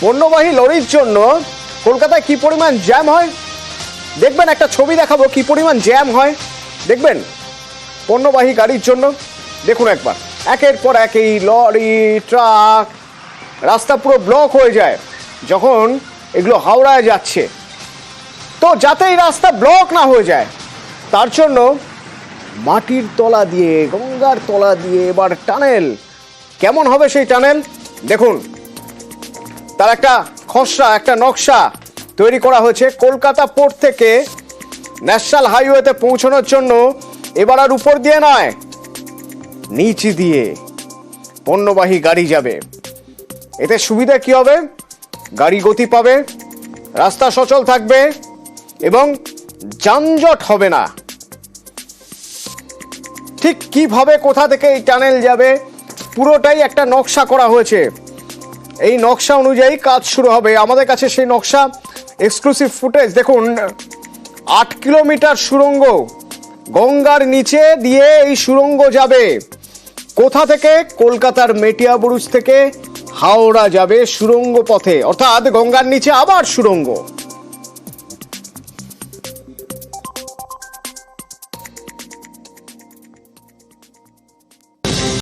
পণ্যবাহী লরির জন্য কলকাতায় কি পরিমাণ জ্যাম হয়? দেখবেন, একটা ছবি দেখাবো, কি পরিমাণ জ্যাম হয়। দেখবেন পণ্যবাহী গাড়ির জন্য। দেখুন একবার। একের পর এক এই লরি, ট্রাক, রাস্তা পুরো ব্লক হয়ে যায়। যখন এগুলো হাওড়ায় যাচ্ছে। তো যাতে এই রাস্তা ব্লক না হয়ে যায়, তার জন্য মাটির তলা দিয়ে, গঙ্গার তলা দিয়ে এবার টানেল। কেমন হবে সেই টানেল? দেখুন। তার একটা খসড়া, একটা নকশা তৈরি করা হয়েছে কলকাতা পোর্ট থেকে। ন্যাশনাল হাইওয়েতে পৌঁছানোর জন্য এবার আর উপর দিয়ে নয়, নিচ দিয়ে পণ্যবাহী গাড়ি যাবে। এতে সুবিধা কি হবে? গাড়ি গতি পাবে, রাস্তা সচল থাকবে এবং যানজট হবে না। ঠিক কীভাবে কোথা থেকে এই টানেল যাবে, পুরোটাই একটা নকশা করা হয়েছে। এই নকশা অনুযায়ী কাজ শুরু হবে। আমাদের কাছে সেই নকশা এক্সক্লুসিভ ফুটেজ দেখুন, আট কিলোমিটার সুড়ঙ্গ গঙ্গার নিচে দিয়ে এই সুড়ঙ্গ যাবে। কোথা থেকে? কলকাতার মেটিয়া বুরুজ থেকে হাওড়া যাবে সুরঙ্গ পথে। অর্থাৎ গঙ্গার নিচে আবার সুড়ঙ্গ